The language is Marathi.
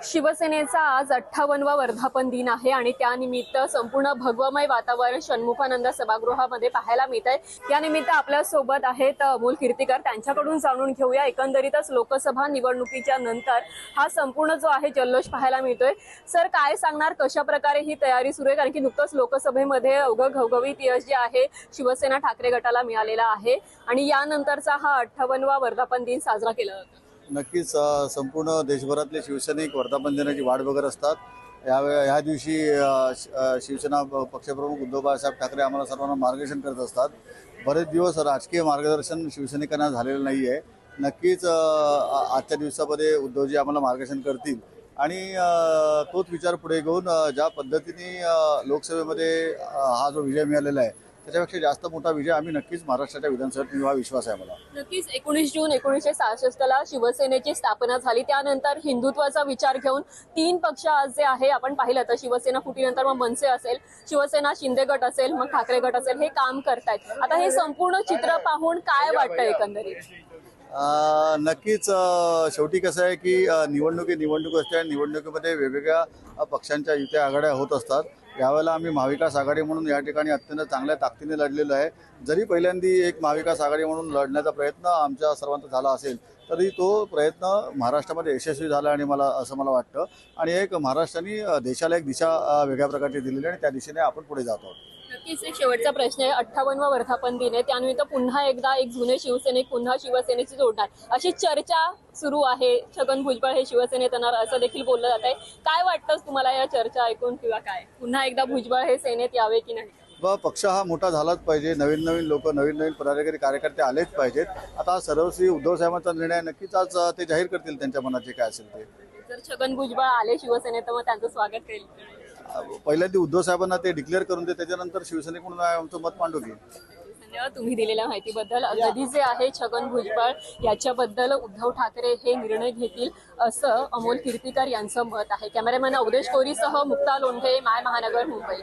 शिवसेनेचा आज अठ्ठावन्नवा वर्धापन दिन आहे आणि त्यानिमित्त संपूर्ण भगवमय वातावरण षण्मुखानंद सभागृहामध्ये पाहायला मिळत आहे. यानिमित्त आपल्यासोबत आहेत अमोल कीर्तीकर. त्यांच्याकडून जाणून घेऊया. एकंदरीतच लोकसभा निवडणुकीच्या नंतर हा संपूर्ण जो आहे जल्लोष पाहायला मिळतोय. सर काय सांगणार? कशा प्रकारे ही तयारी सुरू आहे? कारण की नुकतंच लोकसभेमध्ये अवघं घवघवीत यश जे आहे शिवसेना ठाकरे गटाला मिळालेला आहे. आणि यानंतरचा हा अठ्ठावन्नवा वर्धापन दिन साजरा केला जातो. नक्कीच संपूर्ण देशभरातले शिवसैनिक वर्धापन दिनाची वाट बघत असतात. यावे ह्या दिवशी शिवसेना पक्षप्रमुख उद्धव बाळासाहेब ठाकरे आम्हाला सर्वांना मार्गदर्शन करत असतात. बरेच दिवस राजकीय मार्गदर्शन शिवसैनिकांना झालेलं नाही आहे नक्कीच आजच्या दिवसामध्ये उद्धवजी आम्हाला मार्गदर्शन करतील. आणि तोच विचार पुढे घेऊन ज्या पद्धतीने लोकसभेमध्ये हा जो विजय मिळालेला आहे त्याच्यापेक्षा जास्त मोठा विजय आम्ही नक्कीच महाराष्ट्राच्या विधानसभेत विश्वास आहे मला नक्कीच एकोणीस जून एकोणीसशे सहासष्टला शिवसेनेची स्थापना झाली. त्यानंतर हिंदुत्वाचा विचार घेऊन तीन पक्ष आज जे आहे आपण पाहिलं तर शिवसेना फुटीनंतर मग मनसे असेल शिवसेना शिंदे गट असेल मग ठाकरे गट असेल हे काम करतायत. आता हे संपूर्ण चित्र पाहून काय वाटतं एकंदरीत? नक्कीच शेवटी कसं आहे की निवडणुकी निवडणूक असते आणि निवडणुकीमध्ये वेगवेगळ्या पक्षांच्या युत्या आघाड्या होत असतात. यावेळेला आम्ही महाविकास आघाडी म्हणून या ठिकाणी अत्यंत चांगल्या ताकदीने लढलेलो आहे. जरी पहिल्यांदी एक महाविकास आघाडी म्हणून लढण्याचा प्रयत्न आमच्या सर्वांचा झाला असेल तरी तो प्रयत्न महाराष्ट्रामध्ये यशस्वी झाला आणि मला असं मला वाटतं. आणि एक महाराष्ट्राने देशाला एक दिशा वेगळ्या प्रकारची दिलेली आहे आणि त्या दिशेने आपण पुढे जात आहोत. नक्कीच एक शेवटचा प्रश्न आहे. अठ्ठावन्नवा वर्धापन दिन आहे. त्यानिमित्त पुन्हा एकदा एक जुने शिवसैनिक पुन्हा शिवसेनेची जोडणार अशी चर्चा सुरू आहे. छगन भुजबळ हे शिवसेनेत येणार असं देखील बोललं जात आहे काय वाटतं तुम्हाला या चर्चा ऐकून किंवा काय? पुन्हा एकदा भुजबळ हे सेनेत यावे की नाही? व पक्ष हा मोठा झालाच पाहिजे. नवीन नवीन लोक नवीन नवीन पदाधिकारी कार्यकर्ते आलेच पाहिजेत. आता सर्वश्री उद्धव साहेबांचा निर्णय नक्कीच आज ते जाहीर करतील त्यांच्या मनाचे काय असेल ते. जर छगन भुजबळ आले शिवसेनेत मग त्यांचं स्वागत अ, पहिल्यांदा उद्धव साहेबांना ते डिक्लेअर करून दे त्याच्यानंतर शिवसैनिक म्हणून आमचं मत मांडू धन्यवाद तुम्ही दिलेल्या माहितीबद्दल. कधी जे आहे छगन भुजबळ याच्याबद्दल उद्धव ठाकरे हे निर्णय घेतील असं अमोल कीर्तीकर यांचं मत आहे. कॅमेरामॅन अवधेश कोरीसह मुक्ता लोंढे माय महानगर मुंबई.